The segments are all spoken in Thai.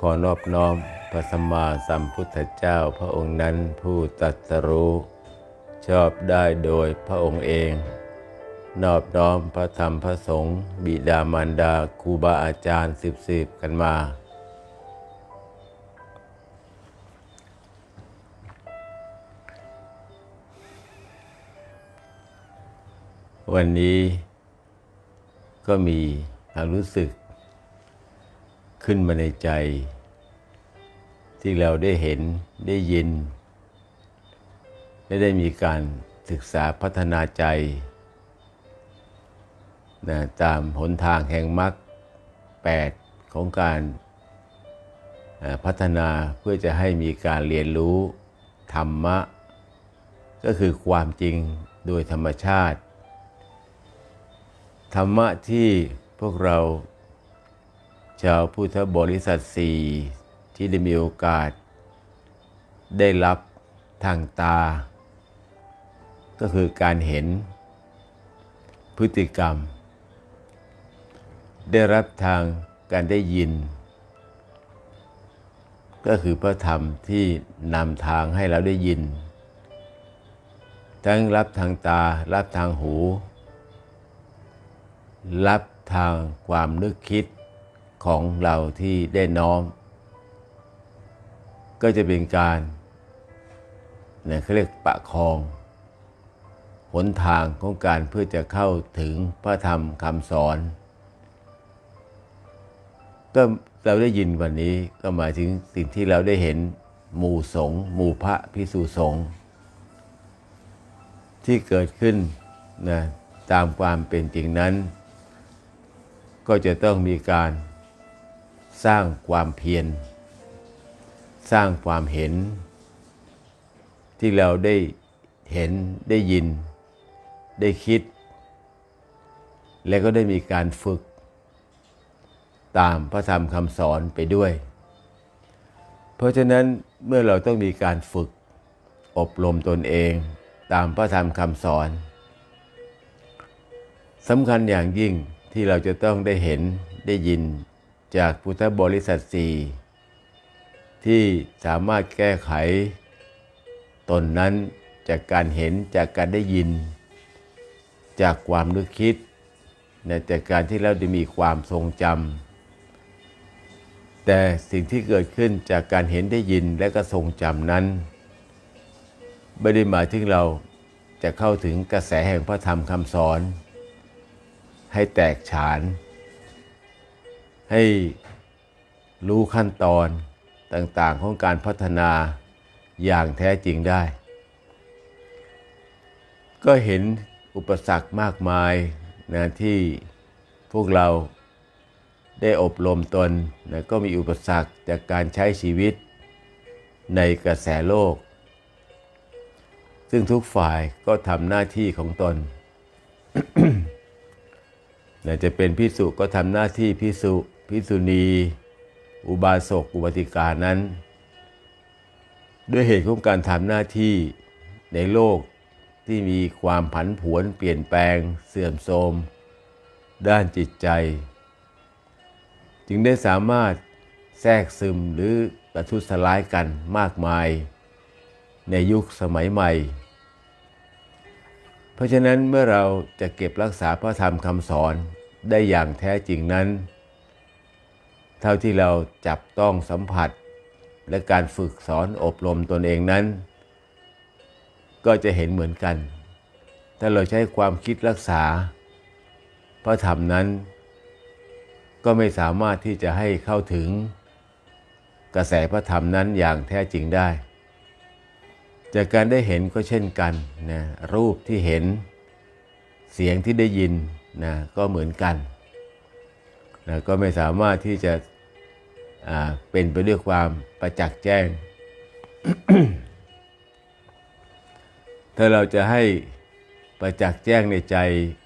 ขอนอบน้อมพระสัมมาสัมพุทธเจ้าพระองค์นั้นผู้ตรัสรู้ชอบได้โดยพระองค์เอง นอบน้อมพระธรรมพระสงฆ์บิดามารดาครูบาอาจารย์สืบสืบกันมา วันนี้ก็มีความรู้สึก ขึ้นมาในใจ ที่เราได้เห็นได้ยิน และได้มีการศึกษาพัฒนาใจนะตามหนทางแห่งมรรคแปดของการพัฒนาเพื่อจะให้มีการเรียนรู้ธรรมะ ก็คือความจริงโดยธรรมชาติ ธรรมะที่พวกเรา ชาวพุทธบริษัทสี่ที่ได้มีโอกาส ได้รับทางตา ก็คือการเห็นพฤติกรรม ได้รับทางการได้ยิน ก็คือพระธรรมที่นำทางให้เราได้ยิน ทั้งรับทางตา รับทางหู รับทางความนึกคิด ของเราที่ได้น้อม ก็จะเป็นการเนี่ยเขาเรียกประคอง หนทางของการเพื่อจะเข้าถึงพระธรรมคำสอน ก็เราได้ยินวันนี้ก็หมายถึงสิ่งที่เราได้เห็นหมู่สงฆ์หมู่พระพิสุสงฆ์ที่เกิดขึ้นนะตามความเป็นจริงนั้น ก็จะต้องมีการ สร้างความเพียร สร้างความเห็น ที่เราได้เห็นได้ยิน ได้คิด และก็ได้มีการฝึก ตามพระธรรมคำสอนไปด้วย เพราะฉะนั้นเมื่อเราต้องมีการฝึกอบรมตนเองตามพระธรรมคำสอนสำคัญอย่างยิ่งที่เราจะต้องได้เห็นได้ยิน จากพุทธบริษัทสี่ที่สามารถแก้ไข ตนนั้นจากการเห็นจากการได้ยิน จากความนึกคิดนะจากการที่เราได้มีความทรงจำแต่สิ่งที่เกิดขึ้นจากการเห็นได้ยินและก็ทรงจำนั้น ไม่ได้หมายถึงเราจะเข้าถึงกระแสแห่งพระธรรมคำสอน ให้แตกฉาน ให้รู้ขั้นตอนต่างๆของการพัฒนาอย่างแท้จริงได้ ก็เห็นอุปสรรคมากมายนะที่พวกเราได้อบรมตนนะก็มีอุปสรรคจากการใช้ชีวิตในกระแสโลก ซึ่งทุกฝ่ายก็ทำหน้าที่ของตนนะจะเป็นพิสุก็ทำหน้าที่พิสุ พิสุณี อุบาสก อุบาติกานั้น ด้วยเหตุของการทำหน้าที่ในโลกที่มีความผันผวนเปลี่ยนแปลงเสื่อมโทรม ด้านจิตใจ จึงได้สามารถแทรกซึมหรือประทุษร้ายกันมากมาย ในยุคสมัยใหม่ เพราะฉะนั้นเมื่อเราจะเก็บรักษาพระธรรมคำสอนได้อย่างแท้จริงนั้น เท่าที่เราจับต้องสัมผัส และการฝึกสอนอบรมตนเองนั้น ก็จะเห็นเหมือนกัน ถ้าเราใช้ความคิดรักษา พระธรรมนั้น ก็ไม่สามารถที่จะให้เข้าถึง กระแสพระธรรมนั้นอย่างแท้จริงได้ จากการได้เห็นก็เช่นกันนะรูปที่เห็นเสียงที่ได้ยินนะก็เหมือนกัน นะก็ไม่สามารถที่จะเป็นไปด้วยความประจักษ์แจ้ง ถ้าเราจะให้ประจักษ์แจ้งในใจ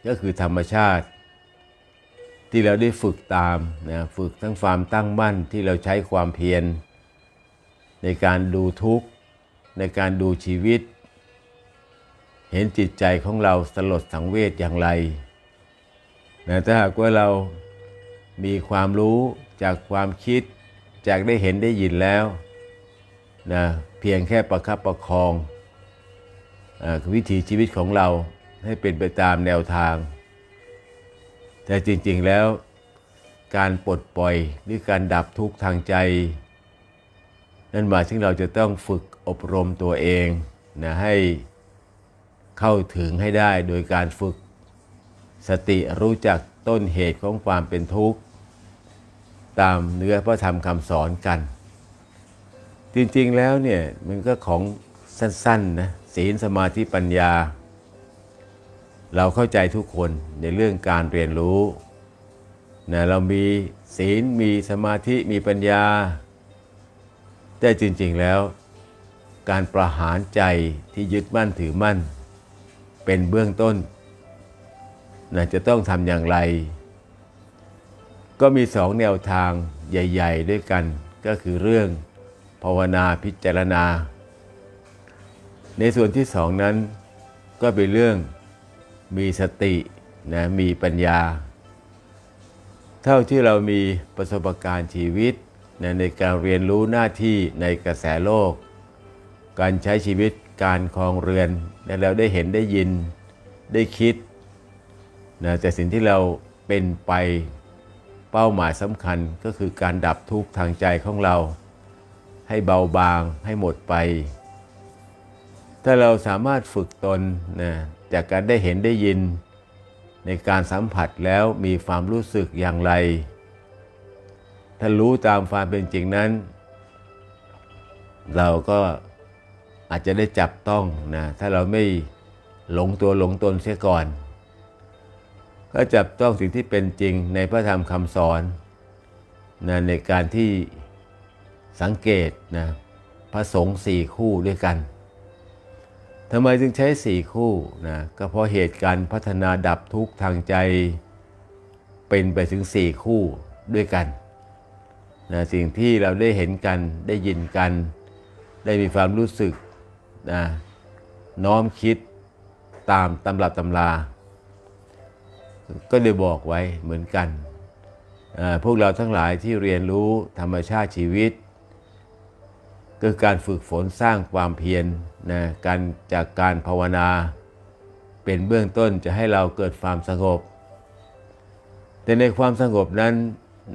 ก็คือธรรมชาติ ที่เราได้ฝึกตามนะฝึกทั้งความตั้งมั่นที่เราใช้ความเพียร ในการดูทุกข์ ในการดูชีวิต เห็นจิตใจของเราสลดสังเวชอย่างไรนะถ้าหากว่าเรา มีความรู้จากความคิด จากได้เห็นได้ยินแล้วนะเพียงแค่ประคับประคองอวิถีชีวิตของเราให้เป็นไปตามแนวทาง แต่จริงๆแล้วการปลดปล่อยหรือการดับทุกข์ทางใจ นั่นหมายถึงเราจะต้องฝึกอบรมตัวเองนะให้เข้าถึงให้ได้โดยการฝึกสติรู้จักต้นเหตุของความเป็นทุกข์ ตามเนื้อพระธรรมคำสอนกัน จริงๆแล้วเนี่ยมันก็ของสั้นๆนะศีลสมาธิปัญญา เราเข้าใจทุกคนในเรื่องการเรียนรู้นะเรามีศีลมีสมาธิมีปัญญา แต่จริงๆแล้วการประหารใจที่ยึดมั่นถือมั่น เป็นเบื้องต้นนะจะต้องทำอย่างไร ก็มีสองแนวทางใหญ่ ๆ ด้วยกัน ก็คือเรื่องภาวนาพิจารณา ในส่วนที่สองนั้นก็เป็นเรื่องมีสตินะมีปัญญา เท่าที่เรามีประสบการณ์ชีวิตนะในการเรียนรู้หน้าที่ในกระแสโลก การใช้ชีวิตการครองเรือนและเราได้เห็นได้ยินได้คิดนะแต่สิ่งที่เราเป็นไป เป้าหมายสำคัญก็คือการดับทุกข์ทางใจของเรา ให้เบาบางให้หมดไป ถ้าเราสามารถฝึกตนนะจากการได้เห็นได้ยิน ในการสัมผัสแล้วมีความรู้สึกอย่างไร ถ้ารู้ตามความเป็นจริงนั้น เราก็อาจจะได้จับต้องนะถ้าเราไม่หลงตัวหลงตนเสียก่อน ก็จับต้องสิ่งที่เป็นจริงในพระธรรมคำสอนนะในการที่สังเกตนะพระสงฆ์สี่คู่ด้วยกันทำไมจึงใช้สี่คู่นะก็เพราะเหตุการณ์พัฒนาดับทุกข์ทางใจเป็นไปถึงสี่คู่ด้วยกันนะสิ่งที่เราได้เห็นกันได้ยินกัน ได้มีความรู้สึกนะน้อมคิดตามตำรับตำรา ก็ได้บอกไว้เหมือนกัน พวกเราทั้งหลายที่เรียนรู้ธรรมชาติชีวิต ก็การฝึกฝนสร้างความเพียรนะการจากการภาวนาเป็นเบื้องต้นจะให้เราเกิดความสงบ แต่ในความสงบนั้น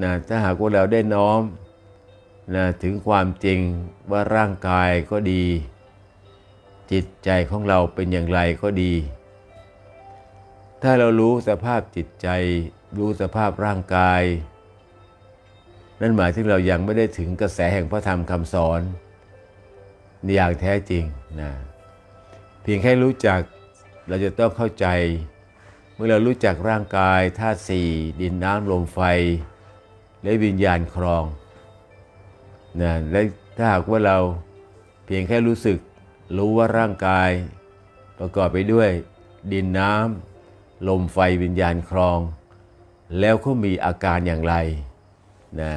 นะถ้าหากว่าเราได้น้อมนะถึงความจริงว่าร่างกายก็ดี จิตใจของเราเป็นอย่างไรก็ดี ถ้าเรารู้สภาพจิตใจ รู้สภาพร่างกาย นั่นหมายถึงเรายังไม่ได้ถึงกระแสแห่งพระธรรมคำสอนอย่างแท้จริงนะเพียงแค่รู้จักเราจะต้องเข้าใจ เมื่อเรารู้จักร่างกายธาตุสี่ดินน้ำลมไฟ และวิญญาณครองนะและถ้าหากว่าเราเพียงแค่รู้สึกรู้ว่าร่างกาย ประกอบไปด้วยดินน้ำ ลมไฟวิญญาณครอง แล้วเขามีอาการอย่างไรนะ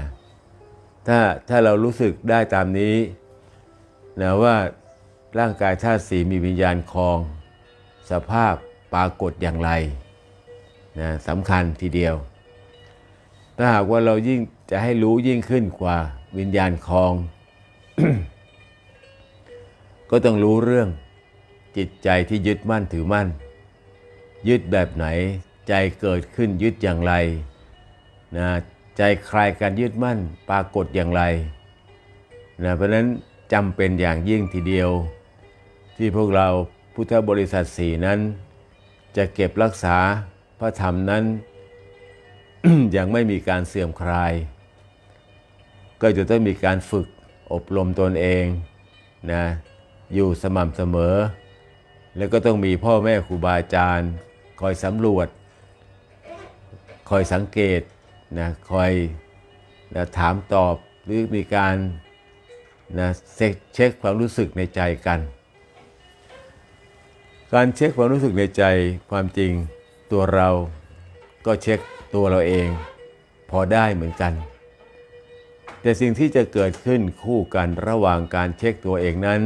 ถ้าถ้าเรารู้สึกได้ตามนี้นะว่าร่างกายธาตุสีมีวิญญาณครอง สภาพปรากฏอย่างไรนะสำคัญทีเดียว ถ้าหากว่าเรายิ่งจะให้รู้ยิ่งขึ้นกว่าวิญญาณคลอง ก็ต้องรู้เรื่องจิตใจที่ยึดมั่นถือมั่น ยึดแบบไหน ใจเกิดขึ้นยึดอย่างไรนะใจคลายการยึดมั่นปรากฏอย่างไรนะเพราะนั้นจำเป็นอย่างยิ่งทีเดียว ที่พวกเราพุทธบริษัทสีนั้น จะเก็บรักษาพระธรรมนั้น ยังไม่มีการเสื่อมคลาย ก็จะต้องมีการฝึกอบรมตนเองนะอยู่สม่ำเสมอ แล้วก็ต้องมีพ่อแม่ครูบาอาจารย์ คอยสำรวจ คอยสังเกตนะคอยนะถามตอบหรือมีการนะเช็คความรู้สึกในใจกัน การเช็คความรู้สึกในใจความจริงตัวเราก็เช็คตัวเราเอง พอได้เหมือนกัน แต่สิ่งที่จะเกิดขึ้นคู่กันระหว่างการเช็คตัวเองนั้น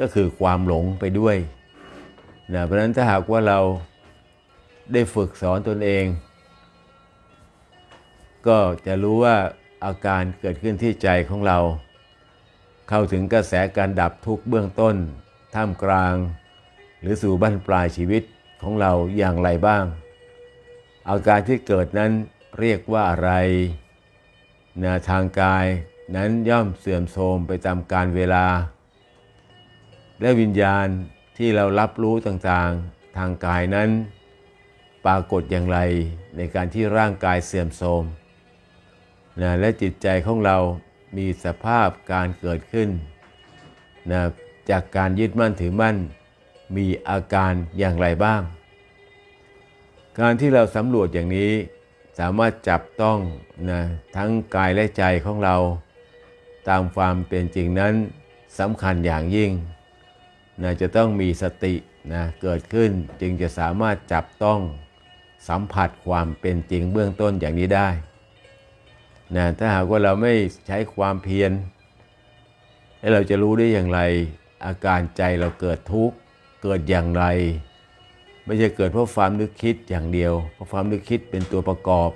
ก็คือความหลงไปด้วยนะเพราะฉะนั้นถ้าหากว่าเรา ได้ฝึกสอนตนเอง ก็จะรู้ว่าอาการเกิดขึ้นที่ใจของเรา เข้าถึงกระแสการดับทุกข์เบื้องต้น ท่ามกลาง หรือสู่บั้นปลายชีวิตของเราอย่างไรบ้าง อาการที่เกิดนั้นเรียกว่าอะไรนะทางกายนั้นย่อมเสื่อมโทรมไปตามกาลเวลา และวิญญาณที่เรารับรู้ต่างๆ ทางกายนั้น ปรากฏอย่างไรในการที่ร่างกายเสื่อมโทรมนะและจิตใจของเรามีสภาพการเกิดขึ้นนะจากการยึดมั่นถือมั่น มีอาการอย่างไรบ้าง การที่เราสำรวจอย่างนี้สามารถจับต้องนะทั้งกายและใจของเรา ตามความเป็นจริงนั้นสำคัญอย่างยิ่งนะจะต้องมีสตินะเกิดขึ้นจึงจะสามารถจับต้อง สัมผัสความเป็นจริงเบื้องต้นอย่างนี้ได้นะถ้าหากว่าเราไม่ใช้ความเพียรแล้วเราจะรู้ได้อย่างไร อาการใจเราเกิดทุกข์เกิดอย่างไร ไม่ใช่เกิดเพราะความนึกคิดอย่างเดียว เพราะความนึกคิดเป็นตัวประกอบ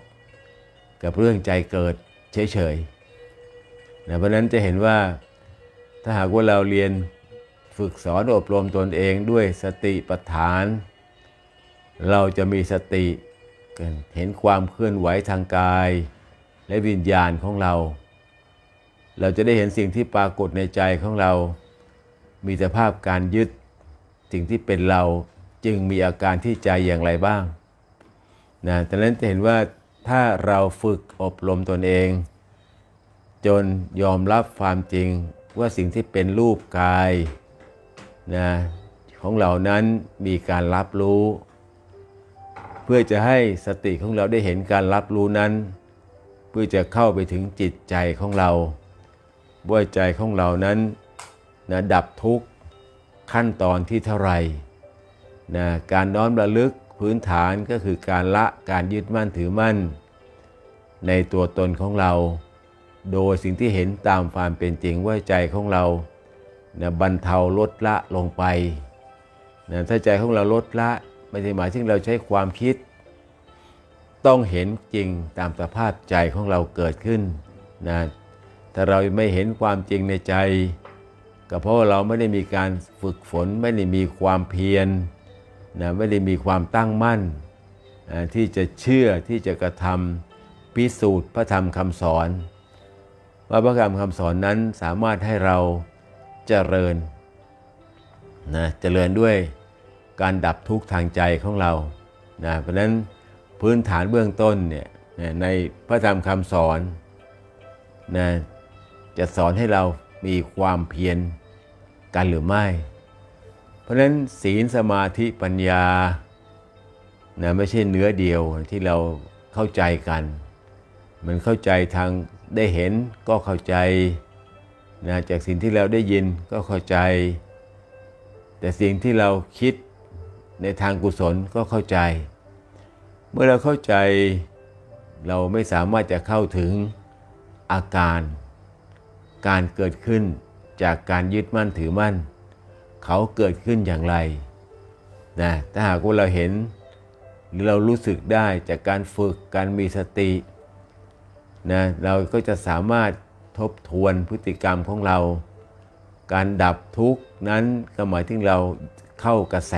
กับเรื่องใจเกิดเฉยๆนะเพราะนั้นจะเห็นว่าถ้าหากว่าเราเรียนฝึกสอนอบรมตนเองด้วยสติปัฏฐาน เราจะมีสติเห็นความเคลื่อนไหวทางกาย และวิญญาณของเรา เราจะได้เห็นสิ่งที่ปรากฏในใจของเรา มีสภาพการยึดสิ่งที่เป็นเราจึงมีอาการที่ใจอย่างไรบ้างนะดังนั้นจะเห็นว่าถ้าเราฝึกอบรมตนเอง จนยอมรับความจริงว่าสิ่งที่เป็นรูปกายนะของเรานั้นมีการรับรู้ เพื่อจะให้สติของเราได้เห็นการรับรู้นั้น เพื่อจะเข้าไปถึงจิตใจของเราว่าใจของเรานั้นนะดับทุกข์ขั้นตอนที่เท่าไหร่นะการน้อมระลึกพื้นฐานก็คือการละการยึดมั่นถือมั่น ในตัวตนของเรา โดยสิ่งที่เห็นตามความเป็นจริงว่าใจของเรานะบรรเทาลดละลงไปนะถ้าใจของเราลดละ ไม่ใช่หมายถึงเราใช้ความคิด ต้องเห็นจริงตามสภาพใจของเราเกิดขึ้นนะถ้าเราไม่เห็นความจริงในใจ ก็เพราะเราไม่ได้มีการฝึกฝน ไม่ได้มีความเพียรนะไม่ได้มีความตั้งมั่นนะที่จะเชื่อที่จะกระทำพิสูจน์พระธรรมคำสอน ว่าพระธรรมคำสอนนั้นสามารถให้เราเจริญนะเจริญด้วย การดับทุกข์ทางใจของเรานะเพราะฉะนั้นพื้นฐานเบื้องต้นเนี่ยในพระธรรมคำสอนนะจะสอนให้เรามีความเพียรกันหรือไม่ เพราะฉะนั้นศีลสมาธิปัญญานะไม่ใช่เนื้อเดียวที่เราเข้าใจกัน มันเข้าใจทางได้เห็นก็เข้าใจนะจากสิ่งที่เราได้ยินก็เข้าใจ แต่สิ่งที่เราคิด ในทางกุศลก็เข้าใจ เมื่อเราเข้าใจเราไม่สามารถจะเข้าถึงอาการ การเกิดขึ้นจากการยึดมั่นถือมั่น เขาเกิดขึ้นอย่างไรนะถ้าหากว่าเราเห็นหรือเรารู้สึกได้จากการฝึกการมีสตินะเราก็จะสามารถทบทวนพฤติกรรมของเรา การดับทุกข์นั้นก็หมายถึงเราเข้ากระแส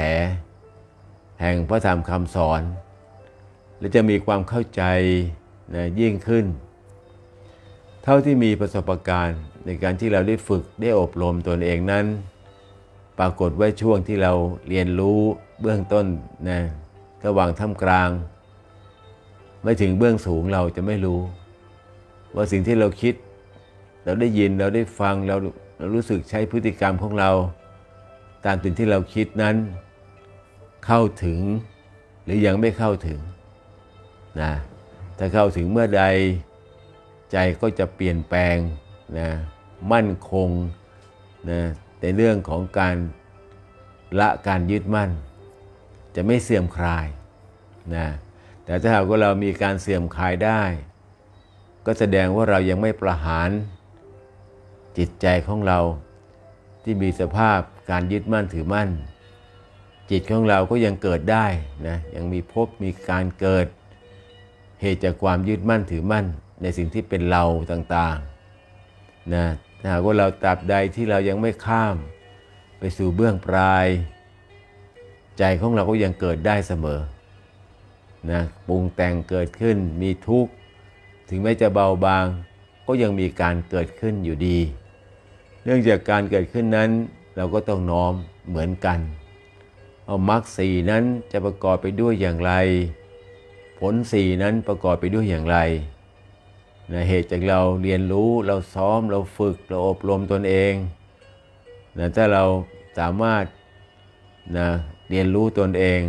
แห่งพระธรรมคำสอน และจะมีความเข้าใจนะยิ่งขึ้น เท่าที่มีประสบการณ์ในการที่เราได้ฝึกได้อบรมตนเองนั้น ปรากฏว่าช่วงที่เราเรียนรู้เบื้องต้นนะระหว่างท่ามกลาง ไม่ถึงเบื้องสูงเราจะไม่รู้ ว่าสิ่งที่เราคิด เราได้ยินเราได้ฟังเราเรารู้สึกใช้พฤติกรรมของเรา ตามสิ่งที่เราคิดนั้น เข้าถึง หรือยังไม่เข้าถึงนะถ้าเข้าถึงเมื่อใดใจก็จะเปลี่ยนแปลงนะมั่นคงนะในเรื่องของการละการยึดมั่น จะไม่เสื่อมคลายนะแต่ถ้าหากว่าเรามีการเสื่อมคลายได้ ก็แสดงว่าเรายังไม่ประหารจิตใจของเราที่มีสภาพการยึดมั่นถือมั่น จิตของเราก็ยังเกิดได้นะยังมีพบมีการเกิด เหตุจากความยึดมั่นถือมั่นในสิ่งที่เป็นเราต่างๆนะถ้าหากว่าเราตราบใดที่เรายังไม่ข้าม ไปสู่เบื้องปลาย ใจของเราก็ยังเกิดได้เสมอนะปรุงแต่งเกิดขึ้นมีทุกข์ ถึงแม้จะเบาบาง ก็ยังมีการเกิดขึ้นอยู่ดีเนื่องจากการเกิดขึ้นนั้นเราก็ต้องน้อมเหมือนกัน เอามรรคสีนั้นจะประกอบไปด้วยอย่างไร ผลสีนั้นประกอบไปด้วยอย่างไรนะเหตุจากเราเรียนรู้เราซ้อมเราฝึกเราอบรมตนเองนะถ้าเราสามารถนะเรียนรู้ตนเอง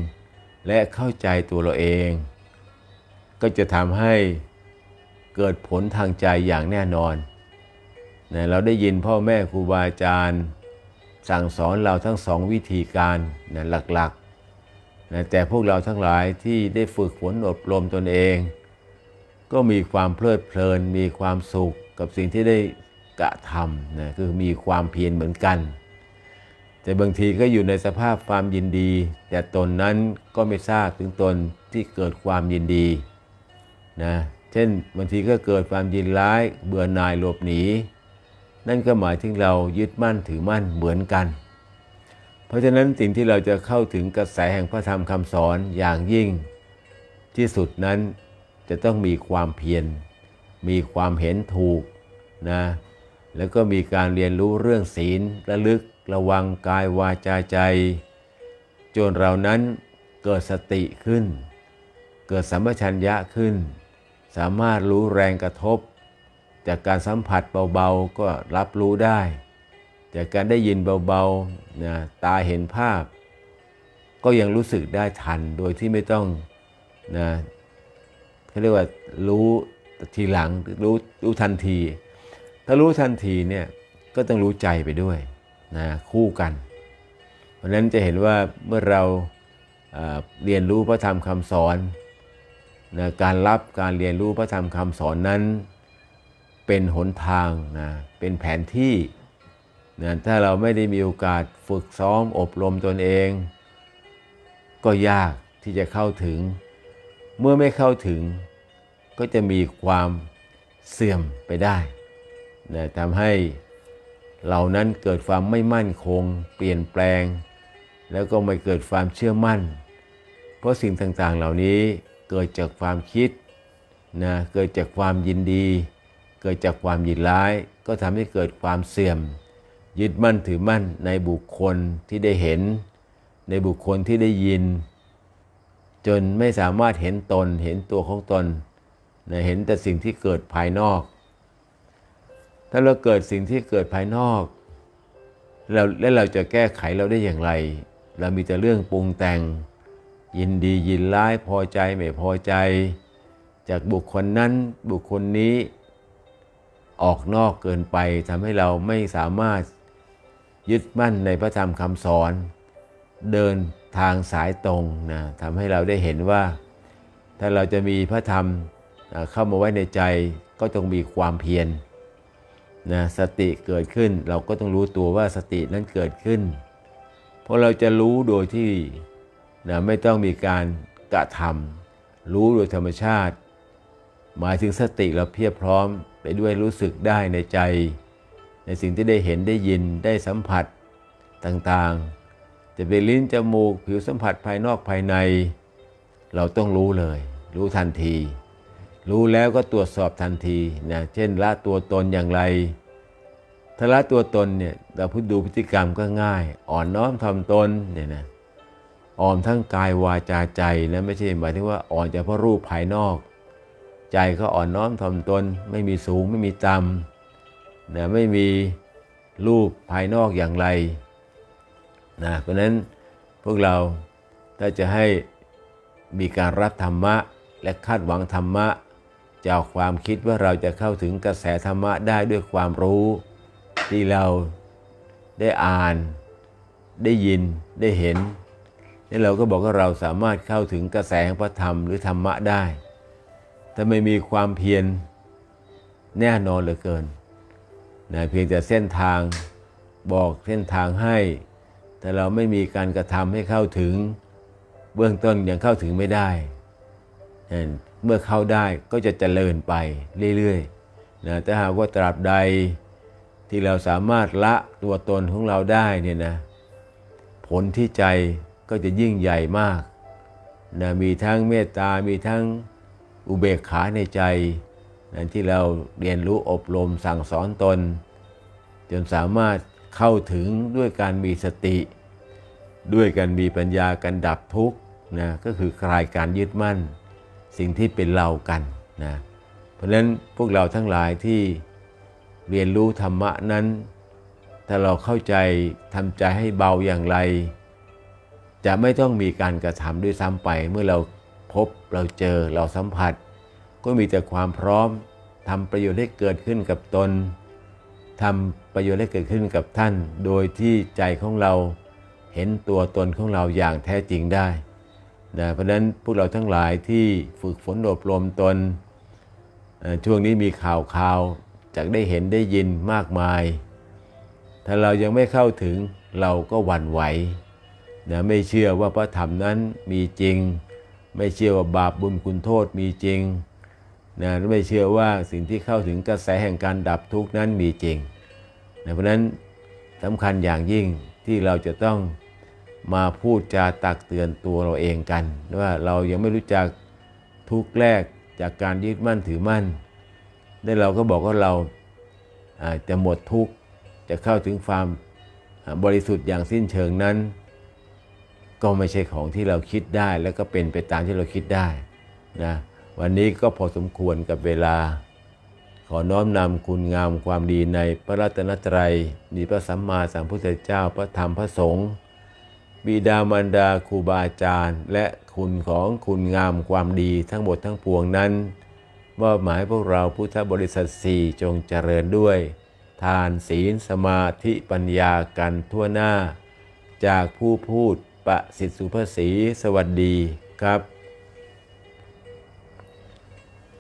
และเข้าใจตัวเราเอง ก็จะทำให้เกิดผลทางใจอย่างแน่นอนนะเราได้ยินพ่อแม่ครูบาอาจารย์ สั่งสอนเราทั้งสองวิธีการนะหลักๆนะแต่พวกเราทั้งหลายที่ได้ฝึกฝนอบรมตนเอง ก็มีความเพลิดเพลิน มีความสุขกับสิ่งที่ได้กระทำนะคือมีความเพียรเหมือนกัน แต่บางทีก็อยู่ในสภาพความยินดี แต่ตนนั้นก็ไม่ทราบถึงตนที่เกิดความยินดีนะเช่นบางทีก็เกิดความยินร้ายเบื่อหน่ายหลบหนี นั่นก็หมายถึงเรายึดมั่นถือมั่นเหมือนกัน เพราะฉะนั้นสิ่งที่เราจะเข้าถึงกระแสแห่งพระธรรมคำสอนอย่างยิ่ง ที่สุดนั้นจะต้องมีความเพียร มีความเห็นถูกนะแล้วก็มีการเรียนรู้เรื่องศีลระลึกระวังกายวาจาใจ จนเรานั้นเกิดสติขึ้น เกิดสัมปชัญญะขึ้น สามารถรู้แรงกระทบ จากการสัมผัสเบาๆก็รับรู้ได้ จากการได้ยินเบาๆนะตาเห็นภาพ ก็ยังรู้สึกได้ทันโดยที่ไม่ต้องนะเขาเรียกว่ารู้ทีหลังรู้รู้ทันที ถ้ารู้ทันทีเนี่ยก็ต้องรู้ใจไปด้วยนะคู่กัน เพราะนั้นจะเห็นว่าเมื่อเราเอ่อเรียนรู้พระธรรมคำสอนนะการรับการเรียนรู้พระธรรมคำสอนนั้น เป็นหนทางนะเป็นแผนที่นะถ้าเราไม่ได้มีโอกาสฝึกซ้อมอบรมตนเอง ก็ยากที่จะเข้าถึง เมื่อไม่เข้าถึง ก็จะมีความเสื่อมไปได้นะทำให้เหล่านั้นเกิดความไม่มั่นคง เปลี่ยนแปลง แล้วก็ไม่เกิดความเชื่อมั่น เพราะสิ่งต่างๆเหล่านี้เกิดจากความคิดนะเกิดจากความยินดี เกิดจากความยินร้าย ก็ทำให้เกิดความเสื่อม ยึดมั่นถือมั่นในบุคคลที่ได้เห็น ในบุคคลที่ได้ยิน จนไม่สามารถเห็นตนเห็นตัวของตนนะเห็นแต่สิ่งที่เกิดภายนอก ถ้าเราเกิดสิ่งที่เกิดภายนอกเราแล้วเราจะแก้ไขเราได้อย่างไร เรามีแต่เรื่องปรุงแต่ง ยินดียินร้ายพอใจไม่พอใจ จากบุคคลนั้นบุคคลนี้ ออกนอกเกินไปทำให้เราไม่สามารถยึดมั่นในพระธรรมคำสอน เดินทางสายตรงนะทำให้เราได้เห็นว่า ถ้าเราจะมีพระธรรมเข้ามาไว้ในใจก็ต้องมีความเพียรนะสติเกิดขึ้นเราก็ต้องรู้ตัวว่าสตินั้นเกิดขึ้น เพราะเราจะรู้โดยที่นะไม่ต้องมีการกระทำรู้โดยธรรมชาติ หมายถึงสติเราเพียบพร้อมไปด้วยรู้สึกได้ในใจ ในสิ่งที่ได้เห็นได้ยินได้สัมผัสต่างๆ จะเป็นลิ้นจมูกผิวสัมผัสภายนอกภายใน เราต้องรู้เลย รู้ทันที รู้แล้วก็ตรวจสอบทันทีนะเช่นละตัวตนอย่างไรถ้าละตัวตนเนี่ยเราพูดดูพฤติกรรมก็ง่าย อ่อนน้อมถ่อมตนเนี่ยนะอ่อนทั้งกายวาจาใจนะไม่ใช่หมายถึงว่าอ่อนเฉพาะรูปภายนอก ใจก็อ่อนน้อมถ่อมตน ไม่มีสูงไม่มีต่ำนะไม่มีรูปภายนอกอย่างไรนะเพราะฉะนั้นพวกเราถ้าจะให้มีการรับธรรมะและคาดหวังธรรมะ จากความคิดว่าเราจะเข้าถึงกระแสธรรมะได้ด้วยความรู้ ที่เราได้อ่าน ได้ยินได้เห็นนี่เราก็บอกว่าเราสามารถเข้าถึงกระแสแห่งพระธรรมหรือธรรมะได้ ถ้าไม่มีความเพียรแน่นอนเหลือเกินนะเพียงแต่เส้นทางบอกเส้นทางให้ แต่เราไม่มีการกระทำให้เข้าถึง เบื้องต้นยังเข้าถึงไม่ได้เมื่อเข้าได้ก็จะเจริญไปเรื่อยๆนะถ้าหากว่าตราบใดที่เราสามารถละตัวตนของเราได้เนี่ยนะผลที่ใจก็จะยิ่งใหญ่มากนะมีทั้งเมตตา มีทั้ง อุเบกขาในใจนะที่เราเรียนรู้อบรมสั่งสอนตน จนสามารถเข้าถึงด้วยการมีสติ ด้วยการมีปัญญาการดับทุกข์นะก็คือคลายการยึดมั่น สิ่งที่เป็นเรากันนะเพราะฉะนั้นพวกเราทั้งหลายที่เรียนรู้ธรรมะนั้น ถ้าเราเข้าใจทำใจให้เบาอย่างไร จะไม่ต้องมีการกระทำด้วยซ้ำไปเมื่อเรา พบเราเจอเราสัมผัส ก็มีแต่ความพร้อมทำประโยชน์ให้เกิดขึ้นกับตนทำประโยชน์ให้เกิดขึ้นกับท่าน โดยที่ใจของเราเห็นตัวตนของเราอย่างแท้จริงได้นะเพราะฉะนั้นพวกเราทั้งหลายที่ฝึกฝนอบรมตน ช่วงนี้มีข่าวข่าวจากได้เห็นได้ยินมากมาย ถ้าเรายังไม่เข้าถึงเราก็หวั่นไหวนะไม่เชื่อว่าพระธรรมนั้นมีจริง ไม่เชื่อว่าบาปบุญคุณโทษมีจริงนะไม่เชื่อว่าสิ่งที่เข้าถึงกระแสแห่งการดับทุกข์นั้นมีจริงนะเพราะนั้นสำคัญอย่างยิ่งที่เราจะต้องมาพูดจาตักเตือนตัวเราเองกันว่าเรายังไม่รู้จักทุกข์แรกจากการยึดมั่นถือมั่นได้เราก็บอกว่าเราจะหมดทุกข์จะเข้าถึงความบริสุทธิ์อย่างสิ้นเชิงนั้น ก็ไม่ใช่ของที่เราคิดได้ แล้วก็เป็นไปตามที่เราคิดได้นะวันนี้ก็พอสมควรกับเวลา ขอน้อมนำคุณงามความดีในพระรัตนตรัยมีพระสัมมาสัมพุทธเจ้าพระธรรมพระสงฆ์บิดามารดาครูบาอาจารย์ และคุณของคุณงามความดีทั้งหมดทั้งปวงนั้นมอบหมายพวกเราพุทธบริษัทสี่จงเจริญด้วย ทานศีลสมาธิปัญญากันทั่วหน้า จากผู้พูด ปะสิทธิสุภาษีสวัสดีครับ